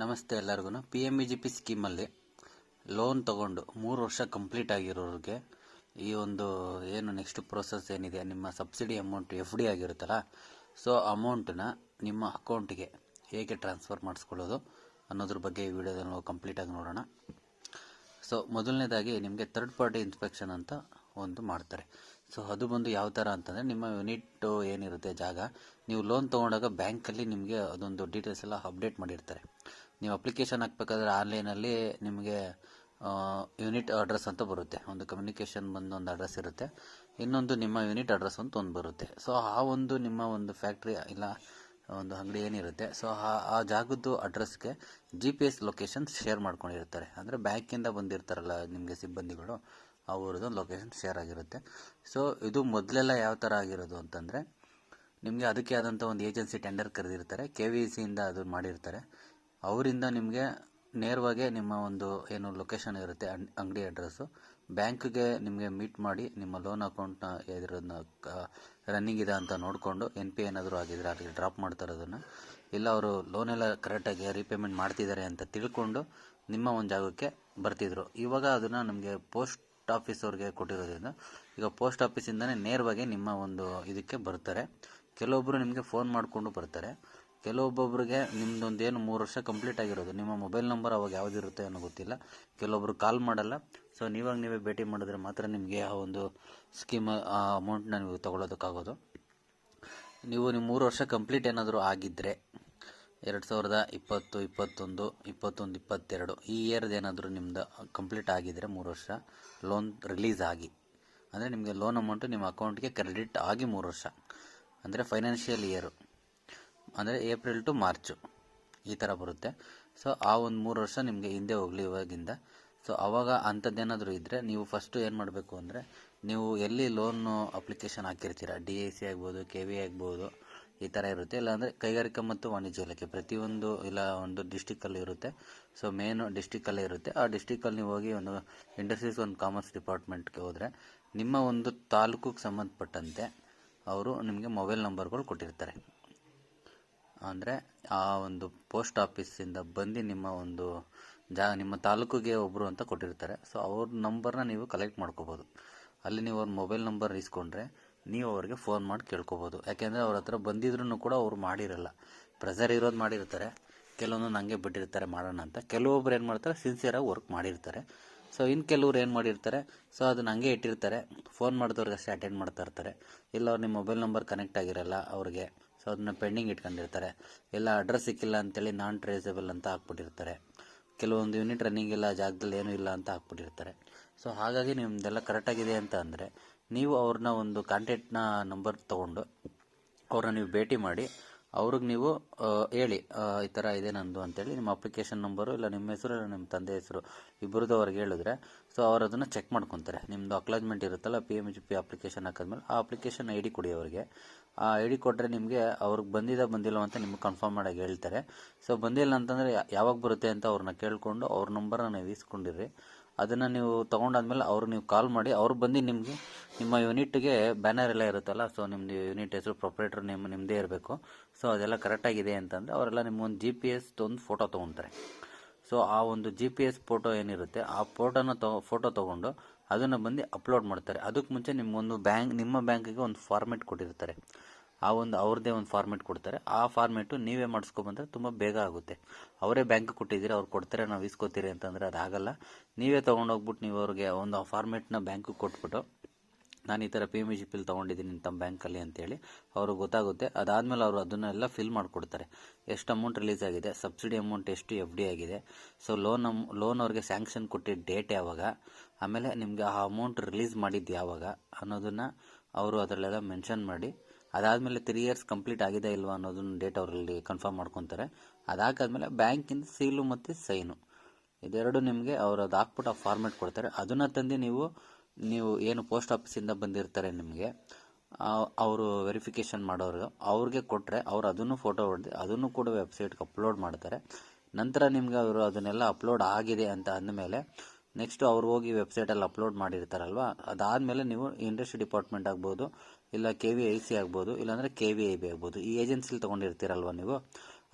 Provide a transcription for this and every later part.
ನಮಸ್ತೆ ಎಲ್ಲರಿಗೂ P M E G P ಸ್ಕೀಮಲ್ಲಿ loan ತಗೊಂಡು ಮೂರು ವರ್ಷ ಕಂಪ್ಲೀಟ್ ಆಗಿರೋರಿಗೆ ಈ ಒಂದು ಏನು ನೆಕ್ಸ್ಟ್ ಪ್ರೋಸೆಸ್ ಏನಿದೆ, ನಿಮ್ಮ ಸಬ್ಸಿಡಿ ಅಮೌಂಟ್ ಎಫ್ ಡಿ ಆಗಿರುತ್ತಲ್ಲ ಸೊ ಅಮೌಂಟನ್ನ ನಿಮ್ಮ ಅಕೌಂಟಿಗೆ ಹೇಗೆ ಟ್ರಾನ್ಸ್ಫರ್ ಮಾಡಿಸ್ಕೊಳ್ಳೋದು ಅನ್ನೋದ್ರ ಬಗ್ಗೆ ಈ ವಿಡಿಯೋದಲ್ಲಿ ನಾವು ಕಂಪ್ಲೀಟಾಗಿ ನೋಡೋಣ. ಸೊ ಮೊದಲನೇದಾಗಿ ನಿಮಗೆ ಥರ್ಡ್ ಪಾರ್ಟಿ ಇನ್ಸ್ಪೆಕ್ಷನ್ ಅಂತ ಒಂದು ಮಾಡ್ತಾರೆ. ಸೊ ಅದು ಬಂದು ಯಾವ ಥರ ಅಂತಂದರೆ, ನಿಮ್ಮ ಯೂನಿಟ್ ಏನಿರುತ್ತೆ ಜಾಗ, ನೀವು ಲೋನ್ ತೊಗೊಂಡಾಗ ಬ್ಯಾಂಕಲ್ಲಿ ನಿಮಗೆ ಅದೊಂದು ಡೀಟೇಲ್ಸ್ ಎಲ್ಲ ಅಪ್ಡೇಟ್ ಮಾಡಿರ್ತಾರೆ. ನೀವು ಅಪ್ಲಿಕೇಶನ್ ಹಾಕ್ಬೇಕಾದ್ರೆ ಆನ್ಲೈನಲ್ಲಿ ನಿಮಗೆ ಯೂನಿಟ್ ಅಡ್ರೆಸ್ ಅಂತ ಬರುತ್ತೆ. ಒಂದು ಕಮ್ಯುನಿಕೇಷನ್ ಬಂದು ಒಂದು ಅಡ್ರೆಸ್ ಇರುತ್ತೆ. ಇನ್ನೊಂದು ನಿಮ್ಮ ಯೂನಿಟ್ ಅಡ್ರೆಸ್ ಅಂತ ಒಂದು ಬರುತ್ತೆ. ಸೊ ಆ ಒಂದು ನಿಮ್ಮ ಒಂದು ಫ್ಯಾಕ್ಟ್ರಿ ಇಲ್ಲ, ಒಂದು ಅಂಗಡಿ ಏನಿರುತ್ತೆ. ಸೊ ಆ ಆ ಜಾಗದ್ದು ಅಡ್ರೆಸ್ಗೆ G P S location share ಮಾಡ್ಕೊಂಡಿರ್ತಾರೆ. ಅಂದರೆ ಬ್ಯಾಂಕಿಂದ ಬಂದಿರ್ತಾರಲ್ಲ ನಿಮಗೆ ಸಿಬ್ಬಂದಿಗಳು, ಅವ್ರದ್ದು ಲೊಕೇಶನ್ ಶೇರ್ ಆಗಿರುತ್ತೆ. ಸೊ ಇದು ಮೊದಲೆಲ್ಲ ಯಾವ ಥರ ಆಗಿರೋದು ಅಂತಂದರೆ, ನಿಮಗೆ ಅದಕ್ಕೆ ಆದಂಥ ಒಂದು ಏಜೆನ್ಸಿ ಟೆಂಡರ್ ಕರೆದಿರ್ತಾರೆ. ಕೆ ವಿ ಸಿಯಿಂದ ಅದು ಮಾಡಿರ್ತಾರೆ. ಅವರಿಂದ ನಿಮಗೆ ನೇರವಾಗಿ ನಿಮ್ಮ ಒಂದು ಏನು ಲೊಕೇಶನ್ ಇರುತ್ತೆ ಅಂಗಡಿ ಅಡ್ರೆಸ್ಸು ಬ್ಯಾಂಕ್ಗೆ ನಿಮಗೆ ಮೀಟ್ ಮಾಡಿ ನಿಮ್ಮ ಲೋನ್ ಅಕೌಂಟ್ನ ಇದ್ರನ್ನ ರನ್ನಿಂಗ್ ಇದೆ ಅಂತ ನೋಡಿಕೊಂಡು ಎನ್ ಪಿ ಏನಾದರೂ ಆಗಿದ್ರೆ ಅಲ್ಲಿಗೆ ಡ್ರಾಪ್ ಮಾಡ್ತಾರೆ ಅದನ್ನು. ಇಲ್ಲ ಅವರು ಲೋನ್ ಎಲ್ಲ ಕರೆಕ್ಟಾಗಿ ರೀಪೇಮೆಂಟ್ ಮಾಡ್ತಿದ್ದಾರೆ ಅಂತ ತಿಳ್ಕೊಂಡು ನಿಮ್ಮ ಒಂದು ಜಾಗಕ್ಕೆ ಬರ್ತಿದ್ರು. ಇವಾಗ ಅದನ್ನು ನಮಗೆ ಪೋಸ್ಟ್ ಆಫೀಸ್ ಅವ್ರಿಗೆ ಕೊಟ್ಟಿರೋದ್ರಿಂದ ಈಗ ಪೋಸ್ಟ್ ಆಫೀಸಿಂದನೇ ನೇರವಾಗಿ ನಿಮ್ಮ ಒಂದು ಇದಕ್ಕೆ ಬರ್ತಾರೆ. ಕೆಲವೊಬ್ಬರು ನಿಮಗೆ ಫೋನ್ ಮಾಡಿಕೊಂಡು ಬರ್ತಾರೆ. ಕೆಲವೊಬ್ಬೊಬ್ರಿಗೆ ನಿಮ್ಮದೊಂದೇನು ಮೂರು ವರ್ಷ ಕಂಪ್ಲೀಟ್ ಆಗಿರೋದು. ನಿಮ್ಮ ಮೊಬೈಲ್ ನಂಬರ್ ಅವಾಗ ಯಾವುದಿರುತ್ತೆ ಅನ್ನೋ ಗೊತ್ತಿಲ್ಲ. ಕೆಲವೊಬ್ಬರು ಕಾಲ್ ಮಾಡಲ್ಲ. ಸೊ ನೀವಾಗ ನೀವೇ ಭೇಟಿ ಮಾಡಿದ್ರೆ ಮಾತ್ರ ನಿಮಗೆ ಆ ಒಂದು ಸ್ಕೀಮ್ ಅಮೌಂಟ್ನ ನೀವು ತೊಗೊಳೋದಕ್ಕಾಗೋದು. ನೀವು ನಿಮ್ಮ ಮೂರು ವರ್ಷ ಕಂಪ್ಲೀಟ್ ಏನಾದರೂ ಆಗಿದ್ದರೆ ಎರಡು ಸಾವಿರದ ಇಪ್ಪತ್ತು, ಇಪ್ಪತ್ತೊಂದು ಇಪ್ಪತ್ತೊಂದು, ಇಪ್ಪತ್ತೆರಡು, ಈ ಇಯರ್ದು ಏನಾದರೂ ನಿಮ್ಮದು ಕಂಪ್ಲೀಟ್ ಆಗಿದ್ದರೆ ಮೂರು ವರ್ಷ ಲೋನ್ ರಿಲೀಸ್ ಆಗಿ. ಅಂದರೆ ನಿಮಗೆ ಲೋನ್ ಅಮೌಂಟು ನಿಮ್ಮ ಅಕೌಂಟ್ಗೆ ಕ್ರೆಡಿಟ್ ಆಗಿ ಮೂರು ವರ್ಷ. ಅಂದರೆ ಫೈನಾನ್ಷಿಯಲ್ ಇಯರು ಅಂದರೆ ಏಪ್ರಿಲ್ ಟು ಮಾರ್ಚು ಈ ಥರ ಬರುತ್ತೆ. ಸೊ ಆ ಒಂದು ಮೂರು ವರ್ಷ ನಿಮಗೆ ಹಿಂದೆ ಹೋಗಲಿ ಇವಾಗಿಂದ. ಸೊ ಆವಾಗ ಅಂಥದ್ದೇನಾದರೂ ಇದ್ದರೆ ನೀವು ಫಸ್ಟು ಏನು ಮಾಡಬೇಕು ಅಂದರೆ ನೀವು ಎಲ್ಲಿ ಲೋನು ಅಪ್ಲಿಕೇಶನ್ ಹಾಕಿರ್ತೀರ? ಡಿ ಎ ಸಿ ಆಗ್ಬೋದು ಕೆ ವಿ ಆಗ್ಬೋದು, ಈ ಥರ ಇರುತ್ತೆ. ಇಲ್ಲಾಂದರೆ ಕೈಗಾರಿಕಾ ಮತ್ತು ವಾಣಿಜ್ಯ ಇಲಾಖೆ, ಪ್ರತಿಯೊಂದು ಇಲ್ಲ, ಒಂದು ಡಿಸ್ಟಿಕಲ್ಲಿ ಇರುತ್ತೆ. ಸೊ ಮೇನು ಡಿಸ್ಟಿಕಲ್ಲೇ ಇರುತ್ತೆ. ಆ ಡಿಸ್ಟಿಕಲ್ಲಿ ನೀವು ಹೋಗಿ ಒಂದು ಇಂಡಸ್ಟ್ರೀಸ್ ಒಂದು ಕಾಮರ್ಸ್ ಡಿಪಾರ್ಟ್ಮೆಂಟ್ಗೆ ಹೋದರೆ ನಿಮ್ಮ ಒಂದು ತಾಲೂಕಿಗೆ ಸಂಬಂಧಪಟ್ಟಂತೆ ಅವರು ನಿಮಗೆ ಮೊಬೈಲ್ ನಂಬರ್ಗಳು ಕೊಟ್ಟಿರ್ತಾರೆ. ಅಂದರೆ ಆ ಒಂದು ಪೋಸ್ಟ್ ಆಫೀಸಿಂದ ಬಂದು ನಿಮ್ಮ ಒಂದು ಜಾ, ನಿಮ್ಮ ತಾಲೂಕಿಗೆ ಒಬ್ಬರು ಅಂತ ಕೊಟ್ಟಿರ್ತಾರೆ. ಸೊ ಅವ್ರ ನಂಬರ್ನ ನೀವು ಕಲೆಕ್ಟ್ ಮಾಡ್ಕೋಬೋದು. ಅಲ್ಲಿ ನೀವು ಅವ್ರ ಮೊಬೈಲ್ ನಂಬರ್ ಇಸ್ಕೊಂಡ್ರೆ ನೀವು ಅವ್ರಿಗೆ ಫೋನ್ ಮಾಡಿ ಕೇಳ್ಕೊಬೋದು. ಯಾಕೆಂದರೆ ಅವ್ರ ಹತ್ರ ಬಂದಿದ್ರೂ ಕೂಡ ಅವ್ರು ಮಾಡಿರಲ್ಲ. ಪ್ರೆಸರ್ ಇರೋದು ಮಾಡಿರ್ತಾರೆ. ಕೆಲವೊಂದು ನನಗೆ ಬಿಟ್ಟಿರ್ತಾರೆ, ಮಾಡೋಣ ಅಂತ. ಕೆಲವೊಬ್ರು ಏನು ಮಾಡ್ತಾರೆ ಸಿನ್ಸಿಯರಾಗಿ ವರ್ಕ್ ಮಾಡಿರ್ತಾರೆ. ಸೊ ಇನ್ನು ಕೆಲವ್ರು ಏನು ಮಾಡಿರ್ತಾರೆ ಸೊ ಅದನ್ನ ಹಂಗೆ ಇಟ್ಟಿರ್ತಾರೆ. ಫೋನ್ ಮಾಡಿದವ್ರಿಗೆ ಅಷ್ಟೇ ಅಟೆಂಡ್ ಮಾಡ್ತಾ ಇರ್ತಾರೆ. ಇಲ್ಲ ಅವ್ರು ನಿಮ್ಮ ಮೊಬೈಲ್ ನಂಬರ್ ಕನೆಕ್ಟ್ ಆಗಿರಲ್ಲ ಅವ್ರಿಗೆ. ಸೊ ಅದನ್ನ ಪೆಂಡಿಂಗ್ ಇಟ್ಕೊಂಡಿರ್ತಾರೆ. ಇಲ್ಲ ಅಡ್ರೆಸ್ ಸಿಕ್ಕಿಲ್ಲ ಅಂತೇಳಿ ನಾನ್ ಟ್ರೇಸಬಲ್ ಅಂತ ಹಾಕ್ಬಿಟ್ಟಿರ್ತಾರೆ. ಕೆಲವೊಂದು ಯೂನಿಟ್ ರನ್ನಿಂಗ್ ಇಲ್ಲ, ಜಾಗದಲ್ಲಿ ಏನೂ ಇಲ್ಲ ಅಂತ ಹಾಕ್ಬಿಟ್ಟಿರ್ತಾರೆ. ಸೊ ಹಾಗಾಗಿ ನಿಮ್ಮದೆಲ್ಲ ಕರೆಕ್ಟಾಗಿದೆ ಅಂತ ಅಂದರೆ, ನೀವು ಅವ್ರನ್ನ ಒಂದು ಕಾಂಟ್ಯಾಕ್ಟ್ನ ನಂಬರ್ ತೊಗೊಂಡು ಅವ್ರನ್ನ ನೀವು ಭೇಟಿ ಮಾಡಿ, ಅವ್ರಿಗೆ ನೀವು ಹೇಳಿ ಈ ಥರ ಇದೆ ನಂದು ಅಂತೇಳಿ ನಿಮ್ಮ ಅಪ್ಲಿಕೇಶನ್ ನಂಬರು ಇಲ್ಲ ನಿಮ್ಮ ಹೆಸರು, ಇಲ್ಲ ನಿಮ್ಮ ತಂದೆ ಹೆಸರು ಇಬ್ಬರದ್ದು ಅವ್ರಿಗೆ ಹೇಳಿದ್ರೆ ಸೊ ಅವ್ರು ಅದನ್ನು ಚೆಕ್ ಮಾಡ್ಕೊತಾರೆ. ನಿಮ್ಮದು ಅಕ್ಲಾಜ್ಮೆಂಟ್ ಇರುತ್ತಲ್ಲ P M G P application ಹಾಕಿದ್ಮೇಲೆ ಆ ಅಪ್ಲಿಕೇಶನ್ ಐ ಡಿ ಕೊಡಿ ಅವರಿಗೆ. ಆ ಐ ಡಿ ಕೊಟ್ಟರೆ ನಿಮಗೆ ಅವ್ರಿಗೆ ಬಂದಿದೆ ಬಂದಿಲ್ಲ ಅಂತ ನಿಮ್ಗೆ ಕನ್ಫರ್ಮ್ ಮಾಡಾಗಿ ಹೇಳ್ತಾರೆ. ಸೊ ಬಂದಿಲ್ಲ ಅಂತಂದರೆ ಯಾವಾಗ ಬರುತ್ತೆ ಅಂತ ಅವ್ರನ್ನ ಕೇಳಿಕೊಂಡು ಅವ್ರ ನಂಬರನ್ನ ನೀವು ಇಸ್ಕೊಂಡಿರಿ ಅದನ್ನು ನೀವು ತೊಗೊಂಡಾದ್ಮೇಲೆ ಅವ್ರು ನೀವು ಕಾಲ್ ಮಾಡಿ ಅವ್ರು ಬಂದು ನಿಮಗೆ, ನಿಮ್ಮ ಯೂನಿಟ್ಗೆ ಬ್ಯಾನರ್ ಎಲ್ಲ ಇರುತ್ತಲ್ಲ ಸೊ ನಿಮ್ಮದು ಯೂನಿಟ್ ಹೆಸರು ಪ್ರೊಪ್ರೇಟರ್ ನೇಮ್ ನಿಮ್ಮದೇ ಇರಬೇಕು. ಸೊ ಅದೆಲ್ಲ ಕರೆಕ್ಟಾಗಿದೆ ಅಂತಂದರೆ ಅವರೆಲ್ಲ ನಿಮ್ಮೊಂದು ಜಿ ಪಿ ಎಸ್ ಒಂದು ಫೋಟೋ ತೊಗೊತಾರೆ. ಸೊ ಆ ಒಂದು ಜಿ ಪಿ ಎಸ್ ಫೋಟೋ ಏನಿರುತ್ತೆ, ಆ ಫೋಟೋನ ತೊ ಫೋಟೋ ತೊಗೊಂಡು ಅದನ್ನು ಬಂದು ಅಪ್ಲೋಡ್ ಮಾಡ್ತಾರೆ. ಅದಕ್ಕೆ ಮುಂಚೆ ನಿಮ್ಮೊಂದು ಬ್ಯಾಂಕ್ ನಿಮ್ಮ ಬ್ಯಾಂಕಿಗೆ ಒಂದು ಫಾರ್ಮೆಟ್ ಕೊಟ್ಟಿರ್ತಾರೆ. ಆ ಒಂದು ಅವ್ರದ್ದೇ ಒಂದು ಫಾರ್ಮೆಟ್ ಕೊಡ್ತಾರೆ. ಆ ಫಾರ್ಮೆಟು ನೀವೇ ಮಾಡಿಸ್ಕೊಬಂದ್ರೆ ತುಂಬ ಬೇಗ ಆಗುತ್ತೆ. ಅವರೇ ಬ್ಯಾಂಕ್ ಕೊಟ್ಟಿದ್ದೀರಿ, ಅವ್ರು ಕೊಡ್ತಾರೆ, ನಾವು ಇಸ್ಕೋತೀರಿ ಅಂತಂದರೆ ಅದಾಗಲ್ಲ ನೀವೇ ತೊಗೊಂಡೋಗ್ಬಿಟ್ಟು ನೀವು ಅವ್ರಿಗೆ ಒಂದು ಆ ಫಾರ್ಮೆಟ್ನ ಬ್ಯಾಂಕಿಗೆ ಕೊಟ್ಬಿಟ್ಟು ನಾನು ಈ ಥರ ಪಿ ಎಂ ಜಿ ಪಿಲ್ ತೊಗೊಂಡಿದ್ದೀನಿ ತಮ್ಮ ಬ್ಯಾಂಕಲ್ಲಿ ಅಂತೇಳಿ ಅವ್ರಿಗೆ ಗೊತ್ತಾಗುತ್ತೆ. ಅದಾದಮೇಲೆ ಅವರು ಅದನ್ನೆಲ್ಲ ಫಿಲ್ ಮಾಡಿಕೊಡ್ತಾರೆ. ಎಷ್ಟು ಅಮೌಂಟ್ ರಿಲೀಸ್ ಆಗಿದೆ ಸಬ್ಸಿಡಿ ಅಮೌಂಟ್ ಎಷ್ಟು ಎಫ್ ಡಿ ಆಗಿದೆ. ಸೊ ಲೋನ್ ಅಮ್ ಲೋನ್ ಅವ್ರಿಗೆ ಸ್ಯಾಂಕ್ಷನ್ ಕೊಟ್ಟಿದ್ದ ಡೇಟ್ ಯಾವಾಗ, ಆಮೇಲೆ ನಿಮಗೆ ಆ ಅಮೌಂಟ್ ರಿಲೀಸ್ ಮಾಡಿದ್ದು ಯಾವಾಗ ಅನ್ನೋದನ್ನು ಅವರು ಅದರಲ್ಲೆಲ್ಲ ಮೆನ್ಷನ್ ಮಾಡಿ, ಅದಾದಮೇಲೆ ತ್ರೀ ಇಯರ್ಸ್ ಕಂಪ್ಲೀಟ್ ಆಗಿದೆ ಇಲ್ವಾ ಅನ್ನೋದನ್ನ ಡೇಟ್ ಅವರಲ್ಲಿ ಕನ್ಫರ್ಮ್ ಮಾಡ್ಕೊತಾರೆ. ಅದಾಕಾದ್ಮೇಲೆ ಬ್ಯಾಂಕಿಂದ ಸೀಲು ಮತ್ತು ಸೈನು. ಇದೆರಡು ನಿಮಗೆ ಅವರು ಅದು ಹಾಕ್ಬಿಟ್ಟು ಆ ಫಾರ್ಮೆಟ್ ಕೊಡ್ತಾರೆ. ಅದನ್ನು ತಂದು ನೀವು ನೀವು ಏನು ಪೋಸ್ಟ್ ಆಫೀಸಿಂದ ಬಂದಿರ್ತಾರೆ ನಿಮಗೆ ಅವರು ವೆರಿಫಿಕೇಷನ್ ಮಾಡೋರು, ಅವ್ರಿಗೆ ಕೊಟ್ಟರೆ ಅವ್ರು ಅದನ್ನು ಫೋಟೋ ಹೊಡೆದು, ಅದನ್ನು ಕೂಡ ವೆಬ್ಸೈಟ್ಗೆ ಅಪ್ಲೋಡ್ ಮಾಡ್ತಾರೆ. ನಂತರ ನಿಮಗೆ ಅವರು ಅದನ್ನೆಲ್ಲ ಅಪ್ಲೋಡ್ ಆಗಿದೆ ಅಂತ ಅಂದಮೇಲೆ ನೆಕ್ಸ್ಟ್ ಅವ್ರು ಹೋಗಿ ವೆಬ್ಸೈಟಲ್ಲಿ ಅಪ್ಲೋಡ್ ಮಾಡಿರ್ತಾರಲ್ವ, ಅದಾದಮೇಲೆ ನೀವು ಇಂಡಸ್ಟ್ರಿ ಡಿಪಾರ್ಟ್ಮೆಂಟ್ ಆಗ್ಬೋದು, ಇಲ್ಲ ಕೆ ವಿ ಐ ಸಿ ಆಗ್ಬೋದು, ಇಲ್ಲಾಂದರೆ ಕೆ ವಿ ಐ ಬಿ ಆಗ್ಬೋದು, ಈ ಏಜೆನ್ಸಿಲಿ ತೊಗೊಂಡಿರ್ತೀರಲ್ವ ನೀವು,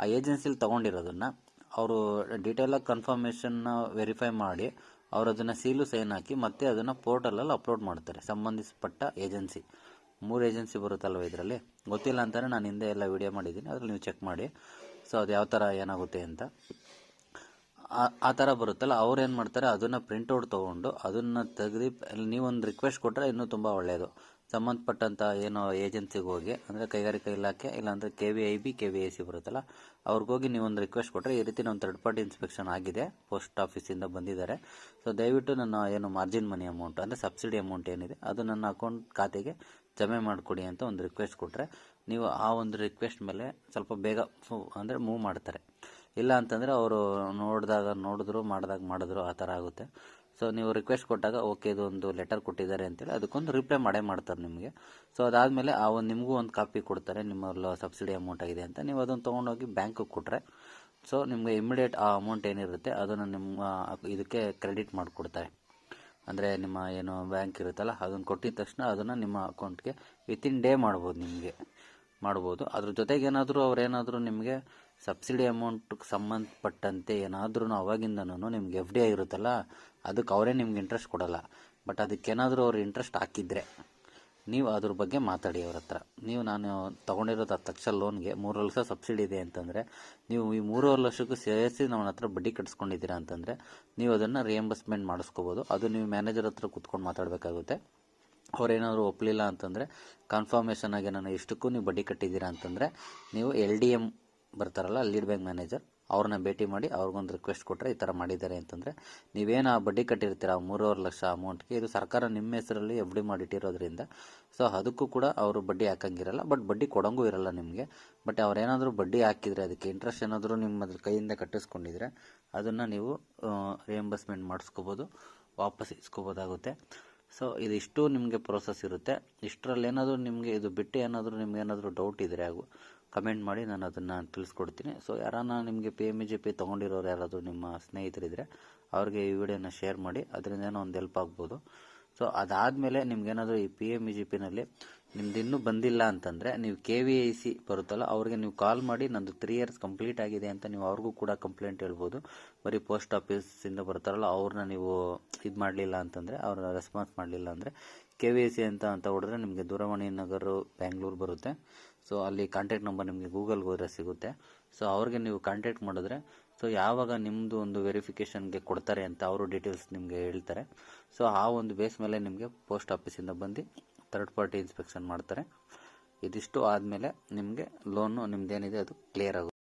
ಆ ಏಜೆನ್ಸಿಲಿ ತೊಗೊಂಡಿರೋದನ್ನು, ಅವರು ಡೀಟೇಲಾಗಿ ಕನ್ಫರ್ಮೇಷನ್ನ ವೆರಿಫೈ ಮಾಡಿ ಅವ್ರು ಅದನ್ನು ಸೀಲು ಸೈನ್ ಹಾಕಿ ಮತ್ತೆ ಅದನ್ನು ಪೋರ್ಟಲಲ್ಲಿ ಅಪ್ಲೋಡ್ ಮಾಡ್ತಾರೆ, ಸಂಬಂಧಿಸಪಟ್ಟ ಏಜೆನ್ಸಿ. ಮೂರು ಏಜೆನ್ಸಿ ಬರುತ್ತಲ್ವ ಇದರಲ್ಲಿ? ಗೊತ್ತಿಲ್ಲ ಅಂತಾನೆ ನಾನು ಹಿಂದೆ ಎಲ್ಲ ವಿಡಿಯೋ ಮಾಡಿದ್ದೀನಿ, ಅದ್ರಲ್ಲಿ ನೀವು ಚೆಕ್ ಮಾಡಿ. ಸೊ ಅದು ಯಾವ ಥರ ಏನಾಗುತ್ತೆ ಅಂತ. ಆ- ಥರ ಬರುತ್ತಲ್ಲ, ಅವ್ರು ಏನು ಮಾಡ್ತಾರೆ, ಅದನ್ನು ಪ್ರಿಂಟೌಟ್ ತೊಗೊಂಡು ಅದನ್ನು ತೆಗೆದು ನೀವೊಂದು ರಿಕ್ವೆಸ್ಟ್ ಕೊಟ್ಟರೆ ಇನ್ನೂ ತುಂಬ ಒಳ್ಳೆಯದು ಸಂಬಂಧಪಟ್ಟಂಥ ಏನು ಏಜೆನ್ಸಿಗೆ ಹೋಗಿ, ಅಂದರೆ ಕೈಗಾರಿಕಾ ಇಲಾಖೆ, ಇಲ್ಲಾಂದರೆ K V I B K V I C ಬರುತ್ತಲ್ಲ ಅವ್ರಿಗೋಗಿ ನೀವೊಂದು ರಿಕ್ವೆಸ್ಟ್ ಕೊಟ್ಟರೆ ಈ ರೀತಿ ನಮ್ಮ ಥರ್ಡ್ ಪಾರ್ಟಿ ಇನ್ಸ್ಪೆಕ್ಷನ್ ಆಗಿದೆ ಪೋಸ್ಟ್ ಆಫೀಸಿಂದ ಬಂದಿದ್ದಾರೆ. ಸೊ ದಯವಿಟ್ಟು ನನ್ನ ಏನು ಮಾರ್ಜಿನ್ ಮನಿ ಅಮೌಂಟ್ ಅಂದರೆ ಸಬ್ಸಿಡಿ ಅಮೌಂಟ್ ಏನಿದೆ, ಅದು ನನ್ನ ಅಕೌಂಟ್ ಖಾತೆಗೆ ಜಮೆ ಮಾಡಿಕೊಡಿ ಅಂತ ಒಂದು ರಿಕ್ವೆಸ್ಟ್ ಕೊಟ್ಟರೆ ನೀವು ಆ ಒಂದು ರಿಕ್ವೆಸ್ಟ್ ಮೇಲೆ ಸ್ವಲ್ಪ ಬೇಗ ಅಂದರೆ ಮೂವ್ ಮಾಡ್ತಾರೆ. ಇಲ್ಲ ಅಂತಂದರೆ ಅವರು ನೋಡಿದಾಗ ನೋಡಿದ್ರು, ಮಾಡಿದಾಗ ಮಾಡಿದ್ರು, ಆ ಥರ ಆಗುತ್ತೆ. ಸೊ ನೀವು ರಿಕ್ವೆಸ್ಟ್ ಕೊಟ್ಟಾಗ ಓಕೆ ಇದು ಒಂದು ಲೆಟರ್ ಕೊಟ್ಟಿದ್ದಾರೆ ಅಂತೇಳಿ ಅದಕ್ಕೊಂದು ರಿಪ್ಲೈ ಮಾಡೇ ಮಾಡ್ತಾರೆ ನಿಮಗೆ. ಸೊ ಅದಾದಮೇಲೆ ಆ ಒಂದು ನಿಮಗೂ ಒಂದು ಕಾಪಿ ಕೊಡ್ತಾರೆ ನಿಮ್ಮ ಸಬ್ಸಿಡಿ ಅಮೌಂಟ್ ಆಗಿದೆ ಅಂತ. ನೀವು ಅದನ್ನು ತೊಗೊಂಡೋಗಿ ಬ್ಯಾಂಕಿಗೆ ಕೊಟ್ಟರೆ ಸೊ ನಿಮಗೆ ಇಮಿಡಿಯೇಟ್ ಆ ಅಮೌಂಟ್ ಏನಿರುತ್ತೆ, ಅದನ್ನು ನಿಮ್ಮ, ಇದಕ್ಕೆ ಕ್ರೆಡಿಟ್ ಮಾಡಿಕೊಡ್ತಾರೆ. ಅಂದರೆ ನಿಮ್ಮ ಏನು ಬ್ಯಾಂಕ್ ಇರುತ್ತಲ್ಲ, ಅದನ್ನು ಕೊಟ್ಟಿದ ತಕ್ಷಣ ಅದನ್ನು ನಿಮ್ಮ ಅಕೌಂಟ್ಗೆ ವಿತಿನ್ ಡೇ ಮಾಡ್ಬೋದು ನಿಮಗೆ. ಮಾಡ್ಬೋದು. ಅದ್ರ ಜೊತೆಗೆ ಏನಾದರೂ ಅವರೇನಾದರೂ ನಿಮಗೆ ಸಬ್ಸಿಡಿ ಅಮೌಂಟ್ಗೆ ಸಂಬಂಧಪಟ್ಟಂತೆ ಏನಾದ್ರೂ ಅವಾಗಿಂದನೂ ನಿಮ್ಗೆ ಎಫ್ ಡಿ ಐ ಅದಕ್ಕೆ ಅವರೇ ನಿಮ್ಗೆ ಇಂಟ್ರೆಸ್ಟ್ ಕೊಡಲ್ಲ. ಬಟ್ ಅದಕ್ಕೇನಾದರೂ ಅವ್ರು ಇಂಟ್ರೆಸ್ಟ್ ಹಾಕಿದರೆ ನೀವು ಅದ್ರ ಬಗ್ಗೆ ಮಾತಾಡಿ ಅವ್ರ ಹತ್ರ. ನೀವು ನಾನು ತೊಗೊಂಡಿರೋದು ಹತ್ತು ಲಕ್ಷ ಲೋನ್ಗೆ ಮೂರು ಲಕ್ಷ ಸಬ್ಸಿಡಿ ಇದೆ ಅಂತಂದರೆ, ನೀವು ಈ ಮೂರುವರೆ ಲಕ್ಷಕ್ಕೂ ಸೇರಿಸಿ ನಮ್ಮ ಹತ್ರ ಬಡ್ಡಿ ಕಟ್ಸ್ಕೊಂಡಿದ್ದೀರಾ ಅಂತಂದರೆ, ನೀವು ಅದನ್ನು ರಿಯಂಬರ್ಸ್ಮೆಂಟ್ ಮಾಡಿಸ್ಕೋಬೋದು. ಅದು ನೀವು ಮ್ಯಾನೇಜರ್ ಹತ್ರ ಕೂತ್ಕೊಂಡು ಮಾತಾಡಬೇಕಾಗುತ್ತೆ. ಅವ್ರೇನಾದ್ರು ಒಪ್ಪಲಿಲ್ಲ ಅಂತಂದರೆ ಕನ್ಫರ್ಮೇಷನ್ ಆಗಿ ನಾನು ಇಷ್ಟಕ್ಕೂ ನೀವು ಬಡ್ಡಿ ಕಟ್ಟಿದ್ದೀರಾ ಅಂತಂದರೆ ನೀವು ಎಲ್ ಡಿ ಎಂ ಬರ್ತಾರಲ್ಲ ಲೀಡ್ ಬ್ಯಾಂಕ್ ಮ್ಯಾನೇಜರ್ ಅವ್ರನ್ನ ಭೇಟಿ ಮಾಡಿ ಅವ್ರಿಗೊಂದು ರಿಕ್ವೆಸ್ಟ್ ಕೊಟ್ಟರೆ ಈ ಥರ ಮಾಡಿದ್ದಾರೆ ಅಂತಂದರೆ ನೀವೇನು ಆ ಬಡ್ಡಿ ಕಟ್ಟಿರ್ತೀರ, ಮೂರುವರೆ ಲಕ್ಷ ಅಮೌಂಟ್ಗೆ ಇದು ಸರ್ಕಾರ ನಿಮ್ಮ ಹೆಸರಲ್ಲಿ ಎಫ್ ಡಿ ಮಾಡಿಟ್ಟಿರೋದ್ರಿಂದ ಸೊ ಅದಕ್ಕೂ ಕೂಡ ಅವರು ಬಡ್ಡಿ ಹಾಕಂಗಿರಲ್ಲ ಬಟ್ ಬಡ್ಡಿ ಕೊಡೋಂಗೂ ಇರಲ್ಲ ನಿಮಗೆ. ಬಟ್ ಅವರೇನಾದರೂ ಬಡ್ಡಿ ಹಾಕಿದರೆ, ಅದಕ್ಕೆ ಇಂಟ್ರೆಸ್ಟ್ ಏನಾದರೂ ನಿಮ್ಮ ಕೈಯಿಂದ ಕಟ್ಟಿಸ್ಕೊಂಡಿದ್ರೆ, ಅದನ್ನು ನೀವು ರಿಯಂಬರ್ಸ್ಮೆಂಟ್ ಮಾಡಿಸ್ಕೋಬೋದು, ವಾಪಸ್ ಇಸ್ಕೋಬೋದಾಗುತ್ತೆ. ಸೊ ಇದಿಷ್ಟು ನಿಮಗೆ ಪ್ರೋಸೆಸ್ ಇರುತ್ತೆ. ಇಷ್ಟರಲ್ಲಿ ಏನಾದರೂ ನಿಮಗೆ ಇದು ಬಿಟ್ಟು ಏನಾದರೂ ನಿಮ್ಗೆ ಏನಾದರೂ ಡೌಟ್ ಇದ್ದರೆ ಹಾಗೂ ಕಮೆಂಟ್ ಮಾಡಿ ನಾನು ಅದನ್ನು ತಿಳಿಸ್ಕೊಡ್ತೀನಿ. ಸೊ ಯಾರನ್ನ ನಿಮಗೆ P M E G P ತೊಗೊಂಡಿರೋರು ಯಾರಾದರೂ ನಿಮ್ಮ ಸ್ನೇಹಿತರಿದ್ದರೆ ಅವ್ರಿಗೆ ಈ ವಿಡಿಯೋನ ಶೇರ್ ಮಾಡಿ ಅದರಿಂದ ಏನೋ ಒಂದು ಹೆಲ್ಪ್ ಆಗ್ಬೋದು. ಸೊ ಅದಾದಮೇಲೆ ನಿಮ್ಗೇನಾದರೂ ಈ ಪಿ ಎಂ ಇ ಜಿ ಪಿನಲ್ಲಿ ನಿಮ್ದು ಇನ್ನೂ ಬಂದಿಲ್ಲ ಅಂತಂದರೆ ನೀವು ಕೆ ವಿ ಐ ಸಿ ಬರುತ್ತಲ್ಲ, ಅವ್ರಿಗೆ ನೀವು ಕಾಲ್ ಮಾಡಿ, ನಂದು ತ್ರೀ ಇಯರ್ಸ್ ಕಂಪ್ಲೀಟ್ ಆಗಿದೆ ಅಂತ ನೀವು ಅವ್ರಿಗೂ ಕೂಡ ಕಂಪ್ಲೇಂಟ್ ಹೇಳ್ಬೋದು. ಬರೀ ಪೋಸ್ಟ್ ಆಫೀಸಿಂದ ಬರ್ತಾರಲ್ಲ, ಅವ್ರನ್ನ ನೀವು ಇದು ಮಾಡಲಿಲ್ಲ ಅಂತಂದರೆ, ಅವ್ರನ್ನ ರೆಸ್ಪಾನ್ಸ್ ಮಾಡಲಿಲ್ಲ ಅಂದರೆ ಕೆ ವಿ ಐ ಸಿ ಅಂತ ಅಂತ ಹೊಡೆದ್ರೆ ನಿಮಗೆ ದೂರವಾಣಿ ನಗರ ಬ್ಯಾಂಗ್ಳೂರು ಬರುತ್ತೆ. ಸೊ ಅಲ್ಲಿ ಕಾಂಟ್ಯಾಕ್ಟ್ ನಂಬರ್ ನಿಮಗೆ ಗೂಗಲ್ಗೆ ಹೋದರೆ ಸಿಗುತ್ತೆ. ಸೊ ಅವ್ರಿಗೆ ನೀವು ಕಾಂಟ್ಯಾಕ್ಟ್ ಮಾಡಿದ್ರೆ ಸೊ ಯಾವಾಗ ನಿಮ್ಮದು ಒಂದು ವೆರಿಫಿಕೇಷನ್ಗೆ ಕೊಡ್ತಾರೆ ಅಂತ ಅವರು ಡೀಟೇಲ್ಸ್ ನಿಮಗೆ ಹೇಳ್ತಾರೆ. ಸೊ ಆ ಒಂದು ಬೇಸ್ ಮೇಲೆ ನಿಮಗೆ ಪೋಸ್ಟ್ ಆಫೀಸಿಂದ ಬಂದು ಥರ್ಡ್ ಪಾರ್ಟಿ ಇನ್ಸ್ಪೆಕ್ಷನ್ ಮಾಡ್ತಾರೆ. ಇದಿಷ್ಟು ಆದಮೇಲೆ ನಿಮಗೆ ಲೋನು ನಿಮ್ದೇನಿದೆ ಅದು ಕ್ಲಿಯರ್ ಆಗುತ್ತೆ.